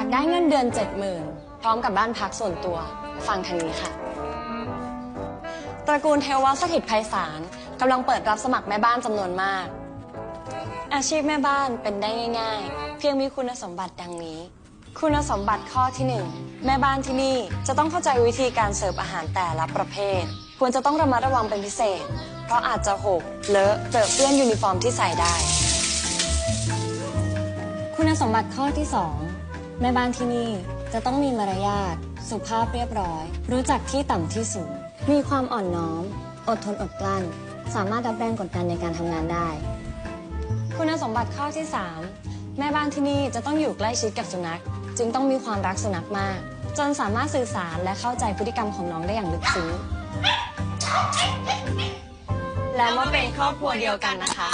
ากได้เงินเดือนเจ็ดหมื่นพร้อมกับบ้านพักส่วนตัว ฟังทางนี้ค่ะ ตระกูลเทวสถิตไพศาลกำลังเปิดรับสมัครแม่บ้านจำนวนมาก อาชีพแม่บ้านเป็นได้ง่าย ๆ เพียงมีคุณสมบัติดังนี้ คุณสมบัติข้อที่หนึ่งแม่บ้านที่นี่จะต้องเข้าใจวิธีการเสิร์ฟอาหารแต่ละประเภท ควรจะต้องระมัดระวังเป็นพิเศษ เพราะอาจจะหกเลอะเปรอเปื้อนยูนิฟอร์มที่ใส่ได้คุณสมบัติข้อที่ 2 แม่บ้านที่นี่จะต้องมีมารยาทสุภาพเรียบร้อย รู้จักที่ต่ำที่สูง มีความอ่อนน้อม อดทนอดกลั้น สามารถรับแรงกดดันในการทำงานได้ คุณสมบัติข้อที่ 3 แม่บ้านที่นี่จะต้องอยู่ใกล้ชิดกับสุนัข จึงต้องมีความรักสุนัขมาก จนสามารถสื่อสารและเข้าใจพฤติกรรมของน้องได้อย่างลึกซึ้งและเมื่อเป็นครอบครัวเดียวกันนะคะ